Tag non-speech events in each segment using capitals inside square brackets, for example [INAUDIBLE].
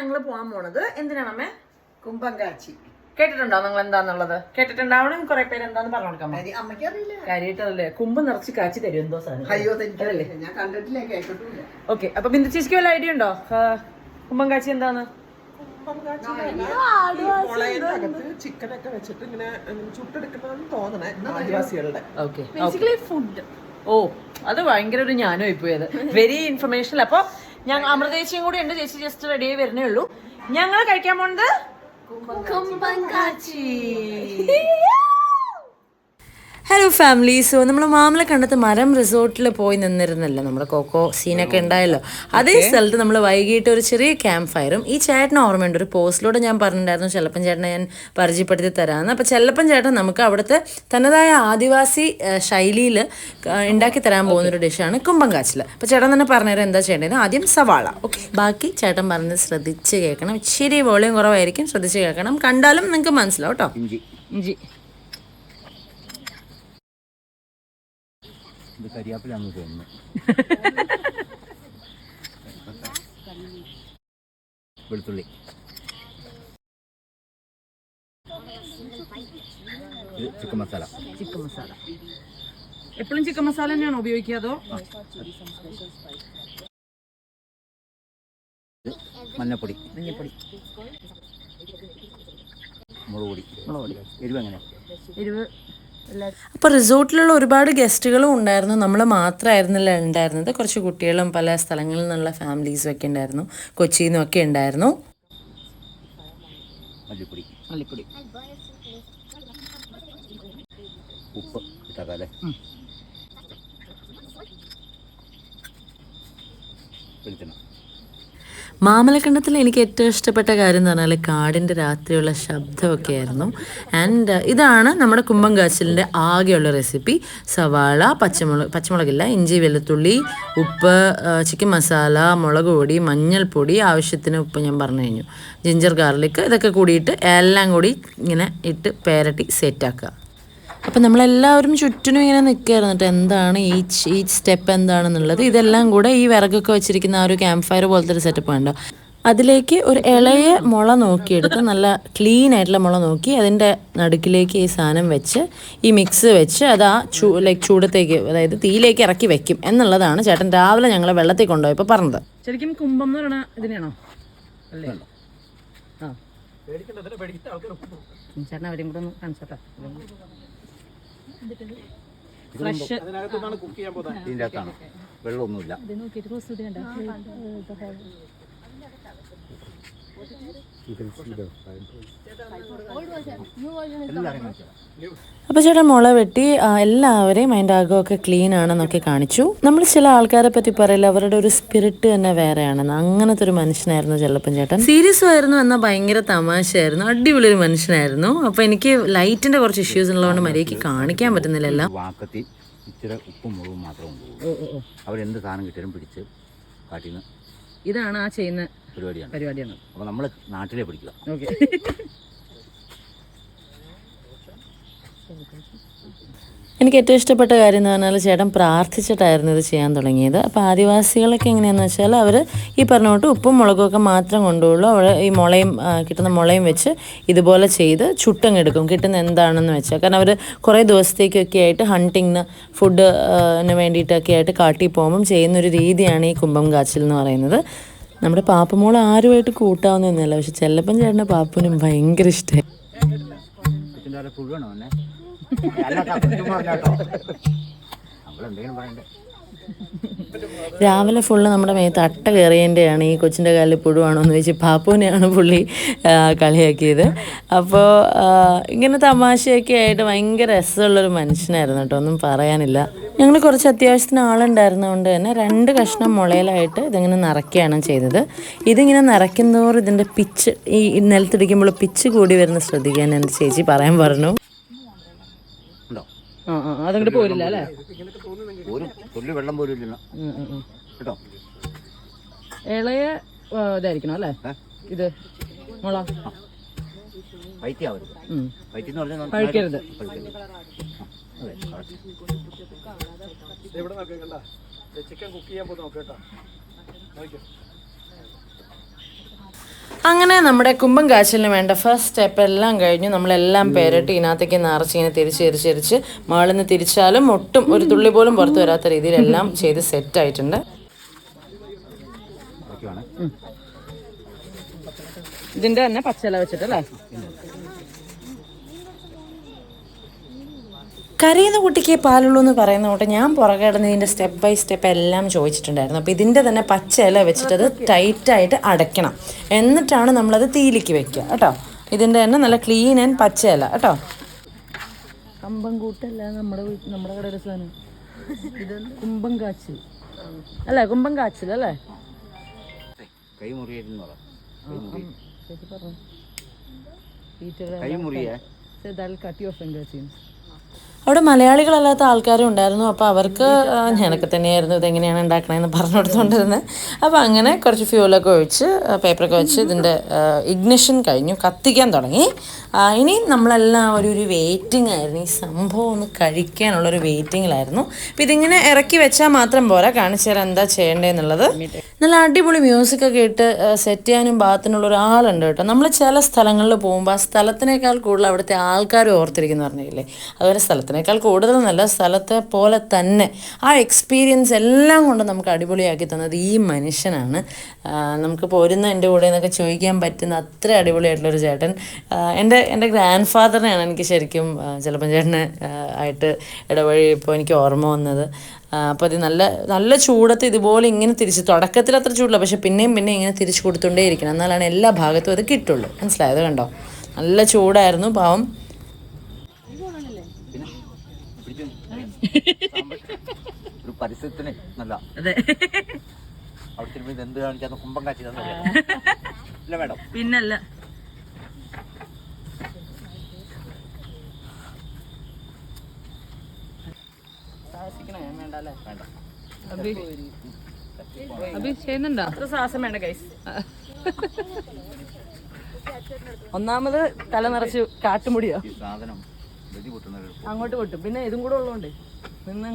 ഞങ്ങൾ പോകാൻ പോണത് എന്തിനാണ് അമ്മേ? കുമ്പങ്കാച്ചി. കേട്ടിട്ടുണ്ടോ നിങ്ങൾ എന്താന്നുള്ളത് കേട്ടിട്ടുണ്ടാവണം. കുറെ പേര് എന്താന്ന് പറഞ്ഞു കൊടുക്കാൻ അമ്മയ്ക്ക് അറിയില്ല കാര്യമായിട്ടല്ലേ കുമ്പ് നിറച്ച് കാച്ചി തരും എന്തോ സാധനം. അയ്യോ ഞാൻ കണ്ടിട്ടില്ല കേട്ടിട്ടില്ല ഓക്കെ. അപ്പൊ ബിന്ദു ചേച്ചിക്ക് വല്ല ഐഡിയ ഉണ്ടോ? കുമ്പം കാച്ചി എന്താന്ന്? ചിക്കനൊക്കെ വെച്ചിട്ട് ഇങ്ങനെ ഉം, ചുട്ടെടുക്കണമെന്ന് തോന്നണേ ആദിവാസികളുടെ. ഓക്കെ ബേസിക്കലി ഫുഡ് ഓ അത് ഭയങ്കര ഒരു ഞാനും പോയത് വെരി ഇൻഫർമേഷൻ അപ്പൊ ഞങ്ങൾ അമൃതേച്ചിയും കൂടി ഉണ്ട്. ചേച്ചി ജസ്റ്റ് റെഡി ആയി വരുന്നേ ഉള്ളൂ. ഞങ്ങൾ കഴിക്കാൻ പോണത് കുമ്പങ്കാച്ചി ഹലോ ഫാമിലി സോ നമ്മൾ മാമല കണ്ടത്ത് മരം റിസോർട്ടിൽ പോയി നിന്നിരുന്നല്ലോ നമ്മുടെ കൊക്കോ സീനൊക്കെ ഉണ്ടായല്ലോ? അതേ സ്ഥലത്ത് നമ്മൾ വൈകിട്ട് ഒരു ചെറിയ ക്യാമ്പ് ഫയറും ഈ ചേട്ടന് ഓർമ്മയുണ്ട് ഒരു പോസ്റ്റിലൂടെ ഞാൻ പറഞ്ഞിട്ടുണ്ടായിരുന്നു ചെല്ലപ്പൻ ചേട്ടനെ ഞാൻ പരിചയപ്പെടുത്തി തരാമെന്ന് അപ്പോൾ ചെല്ലപ്പൻ ചേട്ടൻ നമുക്ക് അവിടുത്തെ തനതായ ആദിവാസി ശൈലിയിൽ ഉണ്ടാക്കി തരാൻ പോകുന്ന ഒരു ഡിഷാണ് കുമ്പങ്കാച്ചിൽ അപ്പോൾ ചേട്ടൻ തന്നെ പറഞ്ഞുതരാം എന്താ ചെയ്യേണ്ടത് ആദ്യം സവാള. ഓക്കെ ബാക്കി ചേട്ടൻ പറഞ്ഞത് ശ്രദ്ധിച്ച് കേൾക്കണം. ഇച്ചിരി വോളിയം കുറവായിരിക്കും. ശ്രദ്ധിച്ച് കേൾക്കണം. കണ്ടാലും നിങ്ങൾക്ക് മനസ്സിലാവും കേട്ടോ. ഇഞ്ചി. ഇത് കരിയാപ്പിലാന്ന് തോന്നുന്നു വെളുത്തുള്ളി. ഇത് ചിക്കൻ മസാല. ചിക്കൻ മസാല. എപ്പോഴും ചിക്കൻ മസാല തന്നെയാണോ ഉപയോഗിക്കുക അതോ? മഞ്ഞപ്പൊടി. മഞ്ഞപ്പൊടി. മുളക് പൊടി മുളക് പൊടി എരിവ് എങ്ങനെ എരിവ് അപ്പോൾ റിസോർട്ടിലുള്ള ഒരുപാട് ഗസ്റ്റുകളും ഉണ്ടായിരുന്നു. നമ്മൾ മാത്രമായിരുന്നില്ല ഉണ്ടായിരുന്നത്. കുറച്ച് കുട്ടികളും പല സ്ഥലങ്ങളിൽ നിന്നുള്ള ഫാമിലീസും ഒക്കെ ഉണ്ടായിരുന്നു. കൊച്ചിയിൽ നിന്നും ഒക്കെ ഉണ്ടായിരുന്നു. ഉപ്പ് വെളിച്ചെണ്ണ. മാമലക്കണ്ടത്തിൽ എനിക്ക് ഏറ്റവും ഇഷ്ടപ്പെട്ട കാര്യം എന്ന് പറഞ്ഞാൽ കാടിന്റെ രാത്രിയുള്ള ശബ്ദമൊക്കെ ആയിരുന്നു ആൻഡ് ഇതാണ് നമ്മുടെ കുമ്പം കാച്ചിലിന്റെ ആകെയുള്ള റെസിപ്പി സവാള പച്ചമുളക് പച്ചമുളകില്ല ഇഞ്ചി വെളുത്തുള്ളി ഉപ്പ് ചിക്കൻ മസാല മുളക് പൊടി മഞ്ഞൾപ്പൊടി ആവശ്യത്തിന് ഉപ്പ് ഞാൻ പറഞ്ഞു കഴിഞ്ഞു. ജിഞ്ചർ ഗാർലിക് ഇതൊക്കെ കൂടിയിട്ട് എല്ലാം കൂടി ഇങ്ങനെ ഇട്ട് പേരട്ടി സെറ്റാക്കുക അപ്പം നമ്മളെല്ലാവരും ചുറ്റിനും ഇങ്ങനെ നിൽക്കുകയായിരുന്നു കേട്ടോ എന്താണ് ഈച്ച് ഈ സ്റ്റെപ്പ് എന്താണെന്നുള്ളത്. ഇതെല്ലാം കൂടെ ഈ വിറകൊക്കെ വെച്ചിരിക്കുന്ന ആ ഒരു ക്യാമ്പ് ഫയർ പോലത്തെ ഒരു സെറ്റപ്പ് ഉണ്ടോ അതിലേക്ക് ഒരു ഇളയ മുള നോക്കിയെടുത്ത് നല്ല ക്ലീൻ ആയിട്ടുള്ള മുള നോക്കി അതിന്റെ നടുക്കിലേക്ക് ഈ സാധനം വെച്ച് ഈ മിക്സ് വെച്ച് അത് ആ ചൂ ലൈക്ക് ചൂടത്തേക്ക് അതായത് തീയിലേക്ക് ഇറക്കി വെക്കും എന്നുള്ളതാണ് ചേട്ടൻ രാവിലെ ഞങ്ങളെ വെള്ളത്തിൽ കൊണ്ടുപോയപ്പോൾ പറഞ്ഞത്. ശരിക്കും കുമ്പം എന്ന് പറയണ ഇതിനാണോ അല്ലേ? ആ. ചേട്ടൻ അവരെയും കൂടെ ഒന്ന് കാണിച്ചോട്ടെ. ഫ്രഷ്. ഇതിന്റെ അകത്താണ് വെള്ളമൊന്നുമില്ല. അപ്പോൾ ചേട്ടൻ മുള വെട്ടി എല്ലാവരെയും അതിന്റെ അകമൊക്കെ ക്ലീൻ ആണെന്നൊക്കെ കാണിച്ചു. നമ്മൾ ചില ആൾക്കാരെ പറ്റി പറയില്ല അവരുടെ ഒരു സ്പിരിറ്റ് തന്നെ വേറെയാണെന്ന് അങ്ങനത്തെ ഒരു മനുഷ്യനായിരുന്നു ചെല്ലപ്പൻ ചേട്ടൻ. സീരിയസ് ആയിരുന്നു എന്നാൽ ഭയങ്കര തമാശയായിരുന്നു. അടിപൊളി ഒരു മനുഷ്യനായിരുന്നു. അപ്പോൾ എനിക്ക് ലൈറ്റിന്റെ കുറച്ച് ഇഷ്യൂസ് ഉള്ളതുകൊണ്ട് മര്യാദയ്ക്ക് കാണിക്കാൻ പറ്റുന്നില്ല എല്ലാം. വാക്കത്തി ഇച്ചിരി ഉപ്പും മുളകും മാത്രം കൊണ്ടുപോകും അവരെന്ത് സാധനം കിട്ടിയാലും പിടിച്ച് കാട്ടിൽ നിന്ന് ഇതാണ് ആ ചെയ്യുന്ന പരിപാടിയാണ്. പരിപാടിയാണ്. അപ്പോൾ നമ്മൾ നാട്ടിലെ പിടിക്കുക. ഓക്കെ. എനിക്ക് ഏറ്റവും ഇഷ്ടപ്പെട്ട കാര്യം എന്ന് പറഞ്ഞാൽ ചേട്ടൻ പ്രാർത്ഥിച്ചിട്ടായിരുന്നു ഇത് ചെയ്യാൻ തുടങ്ങിയത്. അപ്പോൾ ആദിവാസികളൊക്കെ എങ്ങനെയാണെന്ന് വെച്ചാൽ അവർ ഈ പറഞ്ഞോട്ട് ഉപ്പും മുളകും ഒക്കെ മാത്രം കൊണ്ടുള്ളൂ അവിടെ ഈ മുളയും കിട്ടുന്ന മുളയും വെച്ച് ഇതുപോലെ ചെയ്ത് ചുട്ടങ്ങെടുക്കും കിട്ടുന്ന എന്താണെന്ന് വെച്ചാൽ കാരണം അവർ കുറേ ദിവസത്തേക്കൊക്കെ ആയിട്ട് ഹണ്ടിങ്ങിന് ഫുഡിന് വേണ്ടിയിട്ടൊക്കെ ആയിട്ട് കാട്ടിൽ പോകുമ്പം ചെയ്യുന്നൊരു രീതിയാണ് ഈ കുമ്പം കാച്ചിൽ എന്ന് പറയുന്നത്. നമ്മുടെ പാപ്പമോൾ ആരുമായിട്ട് കൂട്ടാവുന്നൊന്നുമല്ല പക്ഷെ ചെല്ലപ്പൻ ചേട്ടന്റെ പാപ്പനും ഭയങ്കര ഇഷ്ടമായി രാവിലെ ഫുള്ള് നമ്മുടെ മേത്ത് അട്ട കയറിയതിന്റെയാണ് ഈ കൊച്ചിന്റെ കാലിൽ പുഴുവാണോ എന്ന് ചോദിച്ച് പാപ്പുവിനെയാണ് പുള്ളി കളിയാക്കിയത്. അപ്പോൾ ഇങ്ങനെ തമാശയൊക്കെ ആയിട്ട് ഭയങ്കര രസമുള്ളൊരു മനുഷ്യനായിരുന്നു കേട്ടോ. ഒന്നും പറയാനില്ല. ഞങ്ങൾ കുറച്ച് അത്യാവശ്യത്തിന് ആളുണ്ടായിരുന്നതുകൊണ്ട് തന്നെ രണ്ട് കഷ്ണം മുളയിലായിട്ട് ഇതിങ്ങനെ നിറയ്ക്കുകയാണ് ചെയ്തത്. ഇതിങ്ങനെ നിറയ്ക്കുന്നതോറും ഇതിന്റെ പിച്ച് ഈ നിലത്തിടിക്കുമ്പോൾ പിച്ച് കൂടി വരുന്ന ശ്രദ്ധിക്കാൻ എന്റെ ചേച്ചി പറയാൻ പറഞ്ഞു. ഉണ്ടോ? ആ ആ അതങ്ങോട്ട് പോരില്ല അല്ലേ? ഒരു തുള്ളി വെള്ളം പോലും. കേട്ടോ? ഇളയ ഇതായിരിക്കണം അല്ലേ? ഇത് മുള. വൈറ്റി ആവരുത് ഉം. എന്ന് പറഞ്ഞാൽ പഴുക്കരുത്. പഴുക്കരുത്. എവിടെ നോക്കാം കണ്ട. ചിക്കൻ കുക്ക് ചെയ്യാൻ പോകുന്ന നോക്കാം കേട്ടോ. നോക്കിയോ അങ്ങനെ നമ്മുടെ കുമ്പം കാച്ചിലിന് വേണ്ട ഫസ്റ്റ് സ്റ്റെപ്പ് എല്ലാം കഴിഞ്ഞു നമ്മളെല്ലാം പേരട്ടി ഇതിനകത്തേക്ക് നിറച്ച് ഇങ്ങനെ തിരിച്ച് തിരിച്ച് തിരിച്ച് മുകളിൽ നിന്ന് തിരിച്ചാലും ഒട്ടും ഒരു തുള്ളി പോലും പുറത്ത് വരാത്ത രീതിയിലെല്ലാം ചെയ്ത് സെറ്റ് ആയിട്ടുണ്ട്. ഇതിന്റെ തന്നെ പച്ചല വെച്ചിട്ടല്ലേ കരയുന്ന കുട്ടിക്ക് പാലുള്ളൂ എന്ന് പറയുന്ന കൊണ്ട് ഞാൻ പുറകെ കിടന്ന് ഇതിന്റെ സ്റ്റെപ്പ് ബൈ സ്റ്റെപ്പ് എല്ലാം ചോദിച്ചിട്ടുണ്ടായിരുന്നു. അപ്പോൾ ഇതിന്റെ തന്നെ പച്ച ഇല വെച്ചിട്ടത് ടൈറ്റായിട്ട് അടയ്ക്കണം. എന്നിട്ടാണ് നമ്മളത് തീയിലേക്ക് വെക്കുക കേട്ടോ. ഇതിന്റെ തന്നെ നല്ല ക്ലീൻ ആൻഡ് പച്ച ഇല കേട്ടോ. കമ്പം കൂട്ടല്ല നമ്മുടെ വീട്ടിൽ നമ്മുടെ കടയുടെ സാധനം. കുമ്പം കാച്ചിൽ. അല്ലേ? കുമ്പം കാച്ചിൽ അല്ലേ? കൈ മുറിയേ കട്ടി ഓഫ് ഫിംഗേഴ്സ് അവിടെ മലയാളികളല്ലാത്ത ആൾക്കാരും ഉണ്ടായിരുന്നു. അപ്പോൾ അവർക്ക് ഞാനൊക്കെ തന്നെയായിരുന്നു ഇതെങ്ങനെയാണ് ഉണ്ടാക്കണമെന്ന് പറഞ്ഞു കൊടുത്തുകൊണ്ടിരുന്നത് അപ്പോൾ അങ്ങനെ കുറച്ച് ഫ്യൂലൊക്കെ ഒഴിച്ച് പേപ്പറൊക്കെ വെച്ച് ഇതിന്റെ ഇഗ്നിഷൻ കഴിഞ്ഞു. കത്തിക്കാൻ തുടങ്ങി. ഇനി നമ്മളെല്ലാം ഒരു ഒരു വെയിറ്റിംഗ് ആയിരുന്നു. ഈ സംഭവം ഒന്ന് കഴിക്കാനുള്ളൊരു വെയിറ്റിങ്ങിലായിരുന്നു അപ്പോൾ ഇതിങ്ങനെ ഇറക്കി വെച്ചാൽ മാത്രം പോരാ. കാണിച്ചു തരാം എന്താ ചെയ്യേണ്ടതെന്നുള്ളത് നല്ല അടിപൊളി മ്യൂസിക് ഒക്കെ ഇട്ട് സെറ്റ് ചെയ്യാനും ബാത്തിനുള്ള ഒരാളുണ്ട് കേട്ടോ. നമ്മൾ ചില സ്ഥലങ്ങളിൽ പോകുമ്പോൾ ആ സ്ഥലത്തിനേക്കാൾ കൂടുതൽ അവിടുത്തെ ആൾക്കാർ ഓർത്തിരിക്കുന്നു പറഞ്ഞില്ലേ? അതുപോലെ സ്ഥലത്തിനേക്കാൾ കൂടുതൽ നല്ല സ്ഥലത്തെ പോലെ തന്നെ ആ എക്സ്പീരിയൻസ് എല്ലാം കൊണ്ട് നമുക്ക് അടിപൊളിയാക്കി തന്നത് ഈ മനുഷ്യനാണ്. നമുക്ക് പോരുന്ന എന്റെ കൂടെ എന്നൊക്കെ ചോദിക്കാൻ പറ്റുന്ന അത്ര അടിപൊളിയായിട്ടുള്ളൊരു ചേട്ടൻ. എന്റെ എന്റെ ഗ്രാൻഡ് ഫാദറിനെയാണ് എനിക്ക് ശരിക്കും ചിലപ്പം ചേട്ടന് ആയിട്ട് ഇടവഴി ഇപ്പോൾ എനിക്ക് ഓർമ്മ വന്നത്. അപ്പോൾ അത് നല്ല നല്ല ചൂടത്ത് ഇതുപോലെ ഇങ്ങനെ തിരിച്ച് തുടക്കത്തിൽ അത്ര ചൂടില്ല പക്ഷേ പിന്നെയും പിന്നെയും ഇങ്ങനെ തിരിച്ചു കൊടുത്തുകൊണ്ടേ ഇരിക്കണം എന്നാലാണ് എല്ലാ ഭാഗത്തും അത് കിട്ടുള്ളൂ. മനസ്സിലായത് കണ്ടോ? നല്ല ചൂടായിരുന്നു. പാവം പിടിച്ചു [LAUGHS] ഒരു പരിസരത്തിന് നല്ല അതെ. അവിടെ എന്ത് കാണിക്കാന്ന് കുമ്പം കാച്ചി ഇല്ല മേഡം. പിന്നല്ല. വേണ്ട അഭി ചെയ്യുന്നുണ്ടോ? അത്ര സാഹസം വേണ്ട ഗൈസ് ഒന്നാമത് തല നിറച്ച് കാട്ടുമുടിയോ. സാധനം അങ്ങോട്ട് പൊട്ടും. പിന്നെ ഇതും കൂടെ ഉള്ളതുകൊണ്ട് നിന്ന്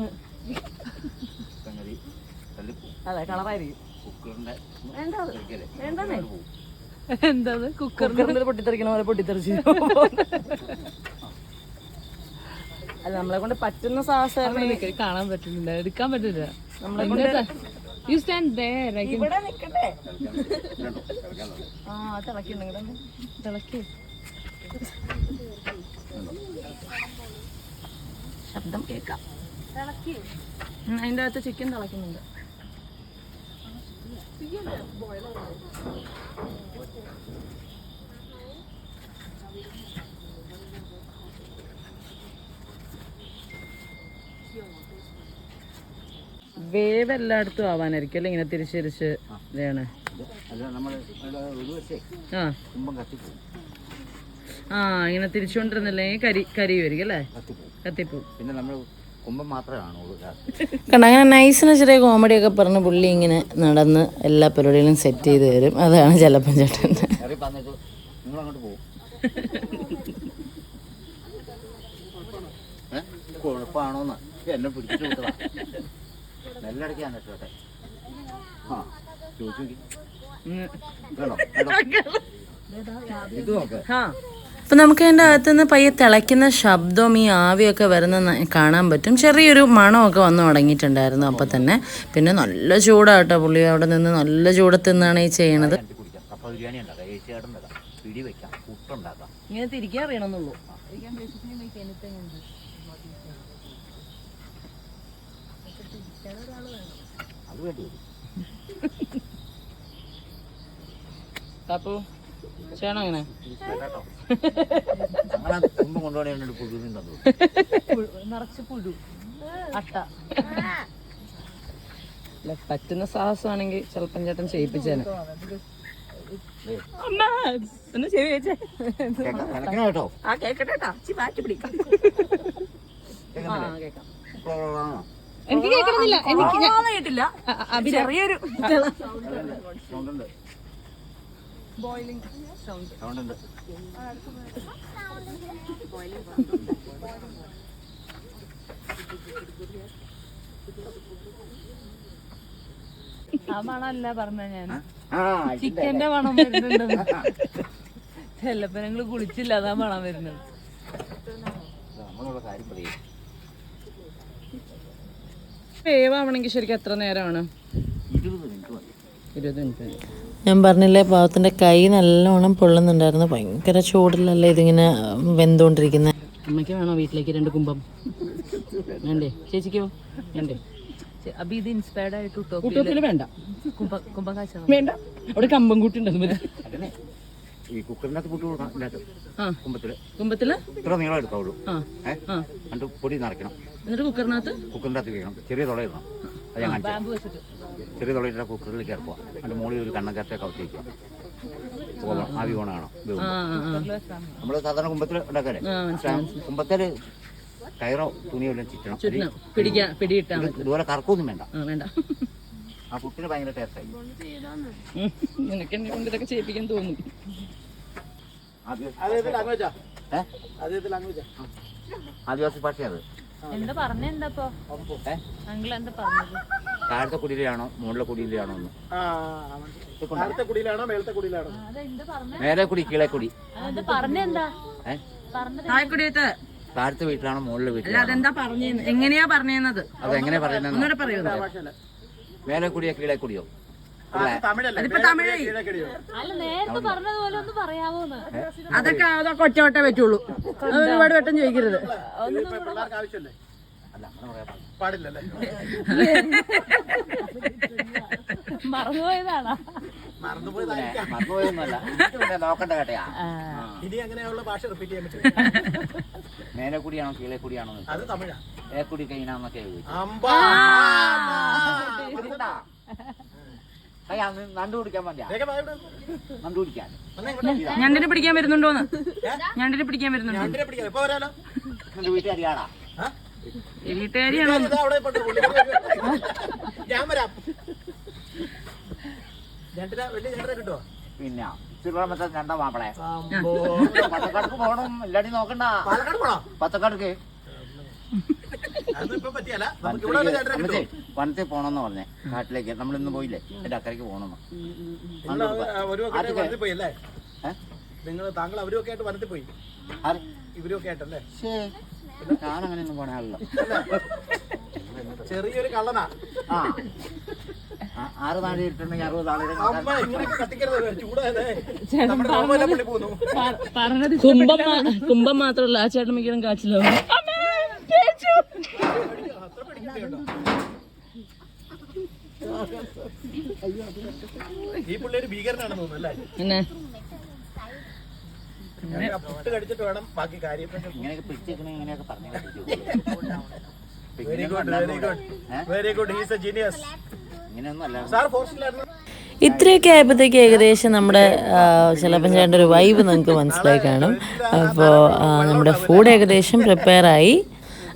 അതെ കളറായിരിക്കും. വേണ്ട കഴിക്കല്ലേ വേണ്ടേ പോവും. എന്താ കുക്കറിൽ പൊട്ടിത്തെറിക്കണ പോലെ പൊട്ടിത്തെറിച്ച് [LAUGHS] അല്ല നമ്മളെ കൊണ്ട് പറ്റുന്ന സാഹസം കാണാൻ പറ്റുന്നില്ല. എടുക്കാൻ പറ്റില്ല. നമ്മളെ കൊണ്ട് യു സ്റ്റാൻഡ് can ഇവിടെ നിക്കട്ടെ. ആ തിളക്കിണ്ടെങ്കിൽ തിളക്കി ശബ്ദം കേൾക്കാം. അതിന്റെ അതിന്റെ അകത്ത് ചിക്കൻ തിളക്കുന്നുണ്ട്. വേവ് എല്ലായിടത്തും ആവാനായിരിക്കും അല്ലെ? ഇങ്ങനെ തിരിച്ച് തിരിച്ച് ഇതാണ് അല്ല നമ്മൾ ഒരു വശേ ആ. ആ ഇങ്ങനെ തിരിച്ചുകൊണ്ടിരുന്നില്ലെങ്കിൽ കരി കരിയുമായിരിക്കും അല്ലേ? കത്തിപ്പോവും. കത്തിപ്പൂ പിന്നെ നമ്മൾ കുമ്പം മാത്രമേ കാണുള്ളൂ ലാസ്റ്റ് കണ്ട അങ്ങനെ നൈസിന് ചെറിയ കോമഡിയൊക്കെ പറഞ്ഞ് പുള്ളി ഇങ്ങനെ നടന്ന് എല്ലാ പരിപാടികളും സെറ്റ് ചെയ്ത് തരും. അതാണ് ചെലപ്പം ചേട്ടൻ പോകും കുഴപ്പമാണോന്ന് എന്നെ പിടിച്ചിട്ട് വിട്ടതാ ആ ചോദിച്ചു ഇത് നോക്ക്. ആ. അപ്പം നമുക്ക് അതിന്റെ അകത്തുനിന്ന് പയ്യെ തിളയ്ക്കുന്ന ശബ്ദവും ഈ ആവിയൊക്കെ വരുന്ന കാണാൻ പറ്റും. ചെറിയൊരു മണമൊക്കെ വന്നു തുടങ്ങിയിട്ടുണ്ടായിരുന്നു അപ്പം തന്നെ. പിന്നെ നല്ല ചൂടാട്ടോ പുള്ളി. അവിടെ നിന്ന് നല്ല ചൂടത്ത് നിന്നാണ് ഈ ചെയ്യണത്. ഇങ്ങനെ തിരിക്കാൻ അറിയണമെന്നുള്ളൂ. അത് വേണ്ടി വരും. അപ്പോ ചെയ്യണം അങ്ങനെ കൊണ്ടുപോകണേ നിറച്ച് പുഴു. അട്ട. അല്ല പറ്റുന്ന സാഹസമാണെങ്കിൽ ചിലപ്പം ചേട്ടൻ ചെയ്യിപ്പിച്ചേനെ. അമ്മ, ഒന്ന് ചെവി വെച്ചേ കേട്ടോ? ആ കേക്കട്ടെ കേട്ടാ ചി മാറ്റി പിടിക്കാം. ആ കേക്കാം. ഉപ്പുള്ളതാണോ? എനിക്ക് കേൾക്കണമെന്നില്ല എനിക്ക് കേട്ടില്ല. ചെറിയൊരു സൗണ്ട് ഉണ്ട് സൗണ്ട് ഉണ്ട്. ആ മണമല്ല പറഞ്ഞ ഞാൻ. ആ? ചിക്കന്റെ മണം വരുന്നുണ്ട്. ചെല്ലപ്പോ ഞങ്ങൾ കുളിച്ചില്ല അതാ മണം വരുന്നത്. വേവാവണമെങ്കിൽ ശരിക്കും എത്ര നേരമാണ്? ഇരുപത് മിനിറ്റ് ഇരുപത് മിനിറ്റ്. ഞാൻ പറഞ്ഞില്ലേ പാവത്തിന്റെ കൈ നല്ലോണം പൊള്ളുന്നുണ്ടായിരുന്നു. ഭയങ്കര ചൂടിലല്ലേ ഇതിങ്ങനെ വെന്തുകൊണ്ടിരിക്കുന്നത് അമ്മയ്ക്ക് വേണോ വീട്ടിലേക്ക് രണ്ട് കുമ്പം? വേണ്ടേ? ചേച്ചിക്കോ? വേണ്ടേ? അപ്പൊ ഇത് ഇൻസ്പയർഡ് ആയിട്ട് വേണ്ട. കുമ്പ വേണ്ട. അവിടെ കമ്പം കൂട്ടി ഈ കുക്കറിനകത്ത് കുമ്പത്തിൽ. കുമ്പത്തിൽ? ഇത്ര നീളം എടുക്കാവുള്ളൂ. എന്നിട്ട് പൊടി നിറയ്ക്കണം. എന്നിട്ട് കുക്കറിനകത്ത്? കുക്കറിനകത്ത് വെക്കണം ചെറിയ തുളയിടണം അത് ഞാൻ കാണിച്ചു ചെറിയ തുളയിട്ട കുക്കറിലേക്ക് ഇറക്കുക. അതിന്റെ മുകളിൽ ഒരു കണ്ണക്കത്തെ കവച്ച് വയ്ക്കുക പോകണം ആവി ഓണാണോ നമ്മൾ സാധാരണ കുമ്പത്തിൽ ഉണ്ടാക്കാല്ലേ കുമ്പത്തിൽ കുമ്പത്തിൽ കയറോ തുണിയോ എല്ലാം ചുറ്റണം. ഇതുപോലെ കറക്കൊന്നും വേണ്ട. ആ വേണ്ട. ആ പുട്ടിന് ഭയങ്കര ടേസ്റ്റായി ഉം. നിനക്ക് എന്നെ കൊണ്ട് ഇതൊക്കെ ചെയ്യിപ്പിക്കാൻ തോന്നും. ഏ? ആദിവാസി ഭാഷയാണ് അത്. എന്താ പറഞ്ഞെന്താ? അങ്കിൾ എന്താ പറഞ്ഞത്? താഴത്തെ കുടിയിലാണോ മുകളിലെ കുടിയിലാണോ എന്ന്. പറഞ്ഞ? നേരെ കുടി കീഴെ കുടി. താഴെക്കുടിയത്ത്. താഴത്തെ വീട്ടിലാണോ മുകളിലെ അല്ല വീട്ടിലാണോ അതെന്താ പറഞ്ഞു എങ്ങനെയാ പറഞ്ഞത് അത് എങ്ങനെ പറയുന്നത് ഒന്നുകൂടെ പറയൂ മേലെ കുടിയോ കീഴെ കുടിയോ? അതൊക്കെ അതിപ്പോ തമിഴ്. അല്ല നേരത്തെ പറഞ്ഞതുപോലെ ഒന്ന് പറയാവോന്ന്. അതൊക്കെ ഒറ്റ ഒറ്റവട്ടേ പറ്റുള്ളൂ. ഒരുപാട് വട്ടം ചോദിക്കരുത്. പറയാൻ മറന്നുപോയതാണാ? നോക്കണ്ട കേട്ടയാ. ഇനി അങ്ങനെയുള്ള ഭാഷ റിപ്പീറ്റ് ചെയ്യാൻ പറ്റും മേലെ കുടിയാണോ കീഴെ കുടിയാണോ അത് തമിഴാ. ഏ കുടി കഴിഞ്ഞാന്നൊക്കെ ഞണ്ടിനെ പിടിക്കാൻ വരുന്നുണ്ടോന്ന്? ഞണ്ടിനെ പിടിക്കാൻ വരുന്നുണ്ടോ? വീട്ടുകാരിയാടാ വീട്ടുകാരിയാണോ. ഞാൻ വരാം. വലിയ കിട്ടുമോ പിന്നെ തിരുവനന്തപുരത്തെ മാപ്പിളെ. പോകണം എല്ലാടി നോക്കണ്ട. പാലക്കാട് പോണോ? കിട്ടുമോ വനത്തിൽ പോണെന്ന് പറഞ്ഞേ. കാട്ടിലേക്ക്. നമ്മൾ ഇന്ന് പോയില്ലേ? എന്റെ അക്കരയ്ക്ക് പോണെന്ന്. നിങ്ങൾ താങ്കൾ അവരും ഒക്കെ ആയിട്ട് വനത്തിൽ പോയി. ആര്? ഇവരും ഒക്കെ ആയിട്ടല്ലേ ഞാനങ്ങനെയൊന്നും പോണ ആളല്ല ചെറിയൊരു കള്ളനാ. ആ. ആറ് ഇട്ടുണ്ടെങ്കിൽ അറുപത് കുംഭം കുംഭം മാത്രല്ല ആ ചേട്ടൻ മിക്കതും കാച്ചിലോ. ഈ ഭീകരനാണെന്ന് തോന്നുന്നു അല്ലേ? പുട്ട് കഴിച്ചിട്ട് വേണം ബാക്കി കാര്യം ഇങ്ങനെയൊക്കെ പിടിച്ചേക്കണേ ഇങ്ങനെയൊക്കെ പറഞ്ഞു very good very good very good he's a genius ഇങ്ങനെയൊന്നും അല്ല. സാർ ഫോർസിലായിരുന്നു ഇത്രയൊക്കെ ആയപ്പോഴത്തേക്ക് ഏകദേശം നമ്മുടെ ചിലപ്പം ചേട്ടന്റെ ഒരു വൈബ് നിങ്ങൾക്ക് [LAUGHS] മനസ്സിലായി കാണും. അപ്പോൾ നമ്മുടെ ഫുഡ് ഏകദേശം പ്രിപ്പയറായി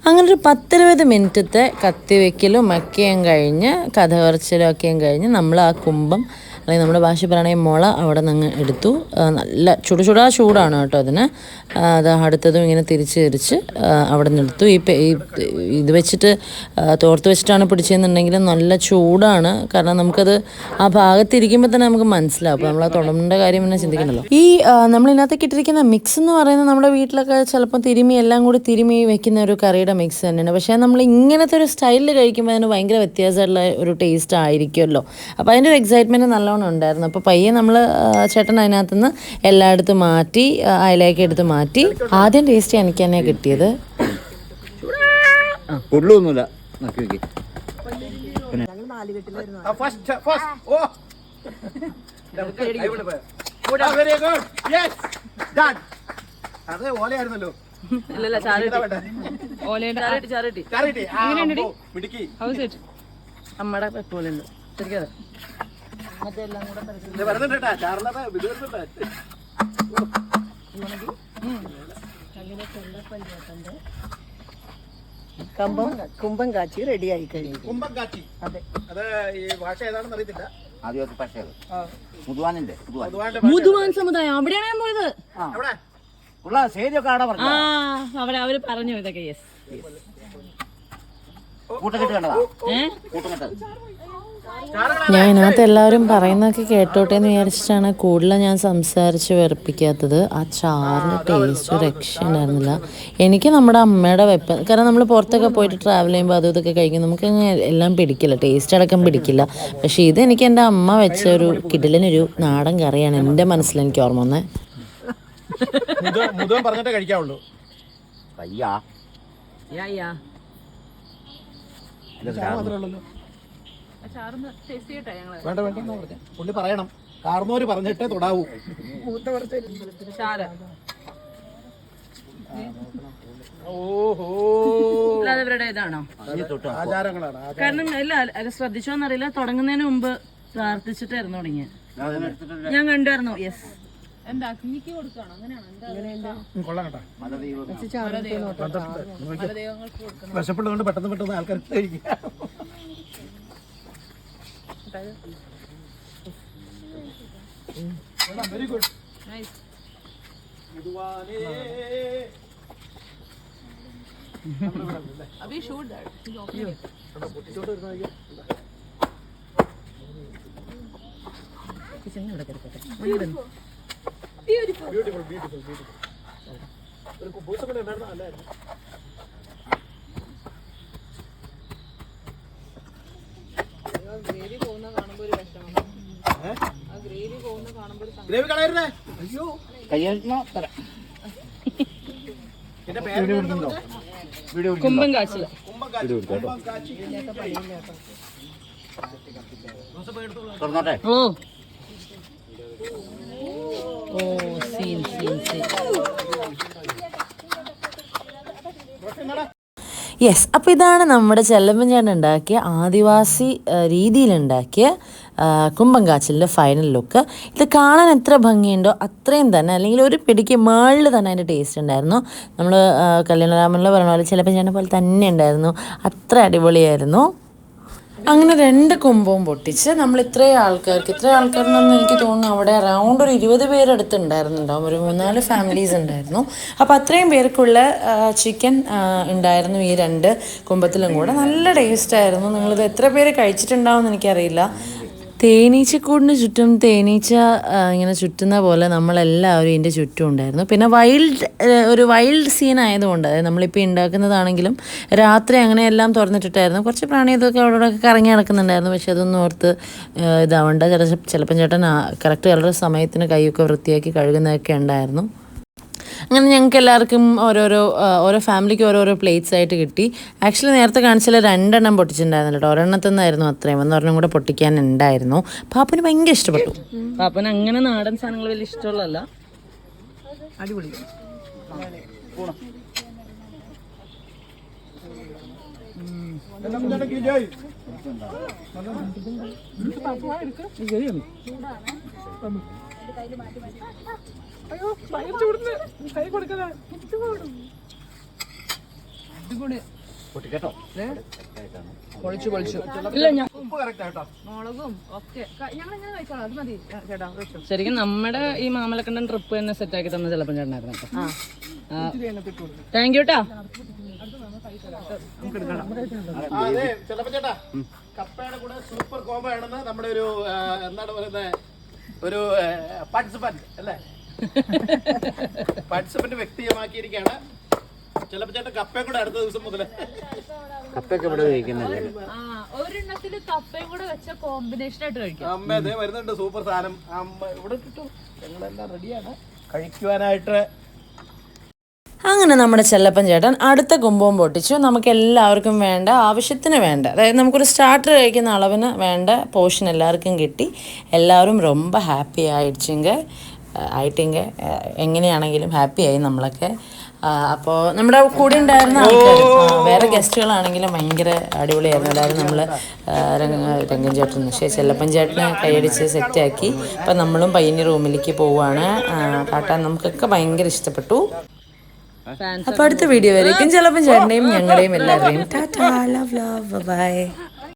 അങ്ങനെ ഒരു പത്തിരുപത് മിനിറ്റത്തെ കത്തിവെക്കലും ഒക്കെയും കഴിഞ്ഞ് കഥ പറച്ചിലും ഒക്കെയും കഴിഞ്ഞ് നമ്മൾ ആ കുംഭം അല്ലെങ്കിൽ നമ്മുടെ ഭാഷ പറയണേ മുള അവിടെ നിന്ന് എടുത്തു. നല്ല ചുടു ചുടാ ചൂടാണ് കേട്ടോ അതിന്. അത് അടുത്തതും ഇങ്ങനെ തിരിച്ച് തിരിച്ച് അവിടെ നിന്ന് എടുത്തു. ഈ ഇത് വെച്ചിട്ട് തോർത്ത് വെച്ചിട്ടാണ് പിടിച്ചതെന്നുണ്ടെങ്കിൽ നല്ല ചൂടാണ്. കാരണം നമുക്കത് ആ ഭാഗത്തിരിക്കുമ്പോൾ തന്നെ നമുക്ക് മനസ്സിലാവും. അപ്പോൾ നമ്മൾ ആ തുടങ്ങേണ്ട കാര്യം പിന്നെ ചിന്തിക്കണല്ലോ ഈ ഇതിനകത്തേക്ക് ഇട്ടിരിക്കുന്ന മിക്സ് എന്ന് പറയുന്നത് നമ്മുടെ വീട്ടിലൊക്കെ ചിലപ്പോൾ തിരുമി എല്ലാം കൂടി തിരുമി വെക്കുന്ന ഒരു കറിയുടെ മിക്സ് തന്നെയാണ്. പക്ഷേ നമ്മൾ ഇങ്ങനത്തെ ഒരു സ്റ്റൈലിൽ കഴിക്കുമ്പോൾ അതിന് ഭയങ്കര വ്യത്യാസമുള്ള ഒരു ടേസ്റ്റ് ആയിരിക്കുമല്ലോ. അപ്പോൾ അതിന്റെ ഒരു എക്സൈറ്റ്മെന്റ് നല്ലോണം ഉണ്ടായിരുന്നു. അപ്പോൾ പയ്യെ നമ്മൾ ചേട്ടൻ അതിനകത്ത് നിന്ന് എല്ലായിടത്തും മാറ്റി അയലേക്ക് എടുത്ത് മാറ്റി. ആദ്യം ടേസ്റ്റ് എനിക്ക് തന്നെ കിട്ടിയത്. ഉള്ളൊന്നുമില്ല നോക്കി നോക്കി. ഫസ്റ്റ് ഫസ്റ്റ് ഓ. വെരി ഗുഡ് യെസ് ഡൺ അത് ഓലയായിരുന്നല്ലോ. ഇല്ലല്ല ചാറിട്ടി ഇതാ ശരിക്കും അതെ ഇത് വരുന്നുണ്ട് കേട്ടാ. ചാറില്ലാതെ ഇത് വരുന്നുണ്ട്. കമ്പം കുമ്പം കാച്ചി റെഡിയായി കഴിഞ്ഞു. കുമ്പം കാച്ചി. അതെ. അത് ഈ ഭാഷ ഏതാണെന്ന് അറിയത്തില്ല. ആദിവാസി ഭാഷ മുതുവാനിന്റെ മുതുവാൻ. സമുദായം. അവിടെയാണ് ഞാൻ പോയത്? ആടാ ആ പറഞ്ഞു അവിടെ അവർ പറഞ്ഞു ഇതൊക്കെ യെസ് കൂട്ടക്കെട്ട് കണ്ടതാ? ഏ? കൂട്ടക്കെട്ട്. ഞാൻ ഇതിനകത്ത് എല്ലാവരും പറയുന്നതൊക്കെ കേട്ടോട്ടെ എന്ന് വിചാരിച്ചിട്ടാണ് കൂടുതൽ ഞാൻ സംസാരിച്ച് വെറുപ്പിക്കാത്തത്. ആ ചാറിന് ടേസ്റ്റ് രക്ഷയുണ്ടായിരുന്നില്ല. രക്ഷ ഉണ്ടായിരുന്നില്ല എനിക്ക് നമ്മുടെ അമ്മയുടെ വെപ്പ് കാരണം നമ്മൾ പുറത്തൊക്കെ പോയിട്ട് ട്രാവൽ ചെയ്യുമ്പോൾ അതും ഇതൊക്കെ കഴിക്കും. നമുക്ക് എല്ലാം പിടിക്കില്ല. ടേസ്റ്റ് അടക്കം പിടിക്കില്ല. പക്ഷേ ഇത് എനിക്ക് എന്റെ അമ്മ വെച്ച ഒരു കിടിലനൊരു നാടൻ കറിയാണ് എന്റെ മനസ്സിൽ എനിക്ക് ഓർമ്മ വന്നേ. പറഞ്ഞിട്ടേ കഴിക്കാവുള്ളൂ. മാത്രമേ വേണ്ട വേണ്ട എന്നാ പറഞ്ഞെ. പുള്ളി പറയണം. കാർന്നോര് പറഞ്ഞിട്ടേ തൊടാവൂ. ഇവരുടെ ഇതാണോ. ആചാരങ്ങളാണ് കാരണം ഇല്ല അത് ശ്രദ്ധിച്ചോന്നറിയില്ല. തുടങ്ങുന്നതിന് മുമ്പ് പ്രാർത്ഥിച്ചിട്ടായിരുന്നു തുടങ്ങിയത് ഞാൻ കണ്ടായിരുന്നു യെസ് എന്താ കിങ്ങിക്ക് കൊടുക്കാണോ അങ്ങനെയാണോ? വിശപ്പുള്ളതുകൊണ്ട് പെട്ടെന്ന് പെട്ടെന്ന് ആൾക്കാർ കഴിക്കുക very good Abhi shoot that ഒരു കുബൂസം കൂടെ ഉണ്ടായിരുന്ന നല്ലതായിരുന്നു. ഗ്രേവി കളയരുതേ. അയ്യോ. കയ്യെഴുന്നോ തരാം എന്റെ പേര് എഴുതുന്നുണ്ടോ? വീഡിയോ കുമ്പം കാച്ചിൽ. കുമ്പം കാച്ചി കുമ്പം കാച്ചി. ഓ. ഓ സീൻ സീൻ സീൻ. യെസ് അപ്പോൾ ഇതാണ് നമ്മുടെ ചെല്ലമ്മൻ ചേട്ടൻ ഉണ്ടാക്കിയ ആദിവാസി രീതിയിലുണ്ടാക്കിയ കുമ്പം കാച്ചിലിന്റെ ഫൈനൽ ലുക്ക് ഇത് കാണാൻ എത്ര ഭംഗിയുണ്ടോ അത്രയും തന്നെ അല്ലെങ്കിൽ ഒരു പിടിക്ക് മേളിൽ തന്നെ അതിന്റെ ടേസ്റ്റ് ഉണ്ടായിരുന്നു. നമ്മൾ കല്യാണരാമനിൽ പറഞ്ഞ പോലെ ചിലപ്പോൾ ചേട്ടനെ പോലെ തന്നെ ഉണ്ടായിരുന്നു. അത്ര അടിപൊളിയായിരുന്നു. അങ്ങനെ രണ്ട് കൊമ്പവും പൊട്ടിച്ച് നമ്മൾ ഇത്രയും ആൾക്കാർക്ക് ഇത്രയും ആൾക്കാരെന്നൊന്നും എനിക്ക് തോന്നുന്നു അവിടെ അറൗണ്ട് ഒരു ഇരുപത് പേരടുത്ത് ഉണ്ടായിരുന്നുണ്ടാവും ഒരു മൂന്നാൽ ഫാമിലീസ് ഉണ്ടായിരുന്നു. അപ്പോൾ അത്രയും പേർക്കുള്ള ചിക്കൻ ഉണ്ടായിരുന്നു ഈ രണ്ട് കുമ്പത്തിലും കൂടെ. നല്ല ടേസ്റ്റ് ആയിരുന്നു. നിങ്ങളിത് എത്ര പേര് കഴിച്ചിട്ടുണ്ടാവും എന്ന് എനിക്കറിയില്ല. തേനീച്ചക്കൂടിന് ചുറ്റും തേനീച്ച ഇങ്ങനെ ചുറ്റുന്ന പോലെ നമ്മളെല്ലാവരും ഇതിന്റെ ചുറ്റും ഉണ്ടായിരുന്നു. പിന്നെ വൈൽഡ് ഒരു വൈൽഡ് സീൻ ആയതുകൊണ്ട് അതായത് നമ്മളിപ്പോൾ ഉണ്ടാക്കുന്നതാണെങ്കിലും രാത്രി അങ്ങനെയെല്ലാം തുറന്നിട്ടിട്ടായിരുന്നു. കുറച്ച് പ്രാണി ഇതൊക്കെ അവിടെ കറങ്ങി നടക്കുന്നുണ്ടായിരുന്നു. പക്ഷെ അതൊന്നും ഓർത്ത് ഇതാവണ്ട. ചില ചിലപ്പം ചേട്ടൻ കറക്റ്റ് കളർ സമയത്തിന് കൈയൊക്കെ വൃത്തിയാക്കി കഴുകുന്നതൊക്കെ ഉണ്ടായിരുന്നു. അങ്ങനെ ഞങ്ങൾക്ക് എല്ലാവർക്കും ഓരോരോ ഓരോ ഫാമിലിക്ക് ഓരോരോ പ്ലേറ്റ്സ് ആയിട്ട് കിട്ടി. ആക്ച്വലി നേരത്തെ കാണിച്ചാൽ രണ്ടെണ്ണം പൊട്ടിച്ചിട്ടുണ്ടായിരുന്നു കേട്ടോ. ഒരെണ്ണത്തിൽ നിന്നായിരുന്നു അത്രയും. ഒന്നൊരെണ്ണം കൂടെ പൊട്ടിക്കാൻ ഉണ്ടായിരുന്നു പാപ്പന് ഭയങ്കര ഇഷ്ടപ്പെട്ടു. പാപ്പന് അങ്ങനെ നാടൻ സാധനങ്ങൾ വലിയ ഇഷ്ടമുള്ളതല്ല. അടിപൊളി. കയ്യിൽ മാറ്റി അയ്യോ ഭയങ്കര ചൂടുന്ന് കൈ പൊളിച്ചു പൊളിച്ചു. ഇല്ല ഞാൻ ഉപ്പ് കറക്റ്റ് കേട്ടോ മുളകും ഒക്കെ. ഞങ്ങൾ ഇങ്ങനെ കഴിച്ചോളാം. അത് മതി. ചേട്ടാ വെച്ചോ ശരിക്കും നമ്മുടെ ഈ മാമലക്കണ്ടൻ ട്രിപ്പ് തന്നെ സെറ്റ് ആക്കി തന്ന ചിലപ്പം ചേട്ടനായിരുന്നു താങ്ക് യു ട്ടാ. ചേട്ടാ. കപ്പയുടെ കൂടെ സൂപ്പർ കോംബോ ആണെന്ന് നമ്മുടെ ഒരു എന്താണ് പറയുന്നത്? ഒരു പാർട്ടിസിപ്പന്റ് അല്ലേ? പാർട്ടിസിപ്പന്റ് വ്യക്തിയമാക്കിയിരിക്കാണ് ചിലപ്പോ ചേട്ടൻ കപ്പയും കൂടെ അടുത്ത ദിവസം മുതൽ. കപ്പയൊക്കെ ഇവിടെ കഴിക്കുന്നില്ലേ ഒരെണ്ണത്തിൽ കപ്പയും കൂടെ വെച്ച കോമ്പിനേഷൻ ആയിട്ട് കഴിക്കാം. അമ്മ അതേ വരുന്നുണ്ട് സൂപ്പർ സാധനം. അമ്മ ഇവിടെ കിട്ടും. ഞങ്ങളെല്ലാം റെഡിയാണ് കഴിക്കുവാനായിട്ട്. അങ്ങനെ നമ്മുടെ ചെല്ലപ്പൻ ചേട്ടൻ അടുത്ത കുംഭവും പൊട്ടിച്ചു. നമുക്ക് എല്ലാവർക്കും വേണ്ട ആവശ്യത്തിന് വേണ്ട. അതായത് നമുക്കൊരു സ്റ്റാർട്ടർ കഴിക്കുന്ന അളവിന് വേണ്ട പോർഷൻ എല്ലാവർക്കും കിട്ടി. എല്ലാവരും രൊമ്പ ഹാപ്പി ആയിடுச்சுங்க ആയിട്ടിങ്ക എങ്ങനെയാണെങ്കിലും ഹാപ്പി ആയി നമ്മളൊക്കെ. അപ്പോൾ നമ്മുടെ കൂടെ ഉണ്ടായിരുന്ന ആൾക്കാർ വേറെ ഗസ്റ്റുകളാണെങ്കിലും ഭയങ്കര അടിപൊളിയായിരുന്നു. എല്ലാവരും നമ്മൾ രംഗൻ ചേട്ടൻ പക്ഷേ ചെല്ലപ്പൻ ചേട്ടനെ കൈയടിച്ച് സെറ്റാക്കി അപ്പം നമ്മളും പയ്യന്നി റൂമിലേക്ക് പോവുകയാണ് കാട്ടാൻ നമുക്കൊക്കെ ഭയങ്കര ഇഷ്ടപ്പെട്ടു. അപ്പൊ അടുത്ത വീഡിയോ വരേക്കും ചിലപ്പോൾ ചേട്ടനെയും ഞങ്ങളെയും എല്ലാവരെയും ടാറ്റാ ലവ് ലവ് ബൈ